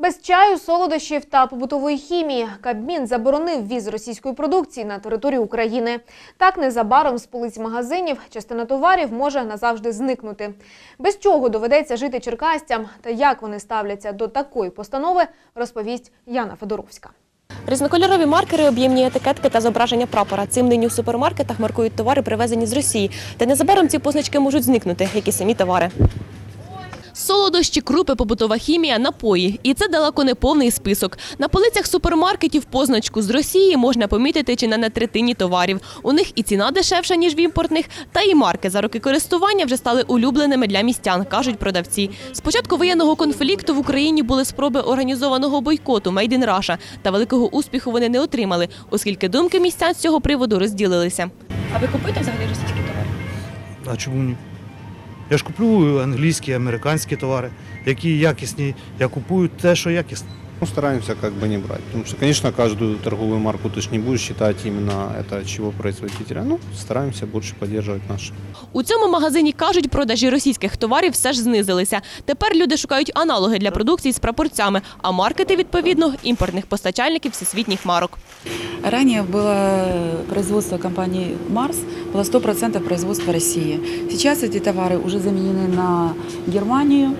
Без чаю, солодощів та побутової хімії Кабмін заборонив ввіз російської продукції на територію України. Так незабаром з полиць магазинів частина товарів може назавжди зникнути. Без чого доведеться жити черкастям та як вони ставляться до такої постанови, розповість Яна Федоровська. Різнокольорові маркери, об'ємні етикетки та зображення прапора. Цим нині у супермаркетах маркують товари, привезені з Росії. Та незабаром ці позначки можуть зникнути, як і самі товари. Солодощі, крупи, побутова хімія, напої. І це далеко не повний список. На полицях супермаркетів позначку з Росії можна помітити чи не на третині товарів. У них і ціна дешевша, ніж в імпортних, та і марки за роки користування вже стали улюбленими для містян, кажуть продавці. З початку воєнного конфлікту в Україні були спроби організованого бойкоту «Made in Russia», та великого успіху вони не отримали, оскільки думки містян з цього приводу розділилися. А ви купуєте взагалі російські товари? А чому ні? Я ж куплю англійські, американські товари, які якісні. Я купую те, що якісне. Ну, стараемся как бы не брать. Потому что, конечно, каждую торговую марку ты ж не будешь считать именно это от чего производителя. Ну, стараемся больше поддерживать наши. У цьому магазині кажуть, продажі російських товарів все ж знизилися. Тепер люди шукають аналоги для продукції з прапорцями, а маркети відповідно імпортних постачальників всесвітніх марок. Ранее было производство компании «Марс», было 100% производства России. Сейчас эти товары уже заменены на Германию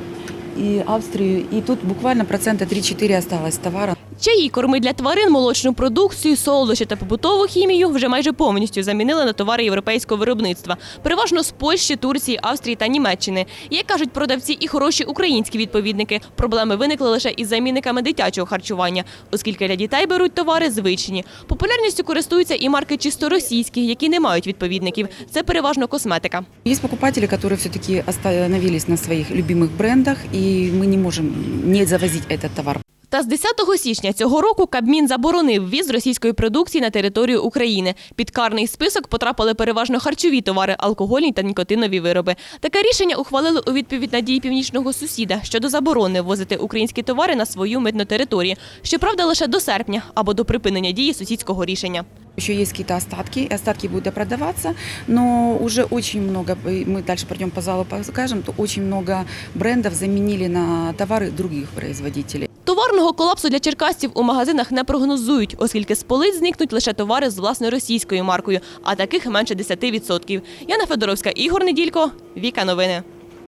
и Австрию, и тут буквально процента 3-4 осталось товара. Чаї, корми для тварин, молочну продукцію, солодощі та побутову хімію вже майже повністю замінили на товари європейського виробництва, переважно з Польщі, Турції, Австрії та Німеччини. Як кажуть продавці і хороші українські відповідники, проблеми виникли лише із замінниками дитячого харчування, оскільки для дітей беруть товари звичні. Популярністю користуються і марки чисто російські, які не мають відповідників. Це переважно косметика. Есть покупатели, которые все-таки остановились на своих любимых брендах, и мы не можем не завозить этот товар. Та з 10 січня цього року Кабмін заборонив ввіз російської продукції на територію України. Під карний список потрапили переважно харчові товари, алкогольні та нікотинові вироби. Таке рішення ухвалили у відповідь на дії північного сусіда щодо заборони ввозити українські товари на свою митну територію. Щоправда, лише до серпня або до припинення дії сусідського рішення. Еще есть какие-то остатки, остатки будут продаваться, но уже очень много, мы дальше пройдем по залу, покажем, то очень много брендов заменили на товары других производителей. Товарного колапсу для черкасців у магазинах не прогнозують, оскільки з полиць зникнуть лише товари з власною російською маркою, а таких менше 10%. Яна Федоровська, Ігор Неділько, Віка Новини.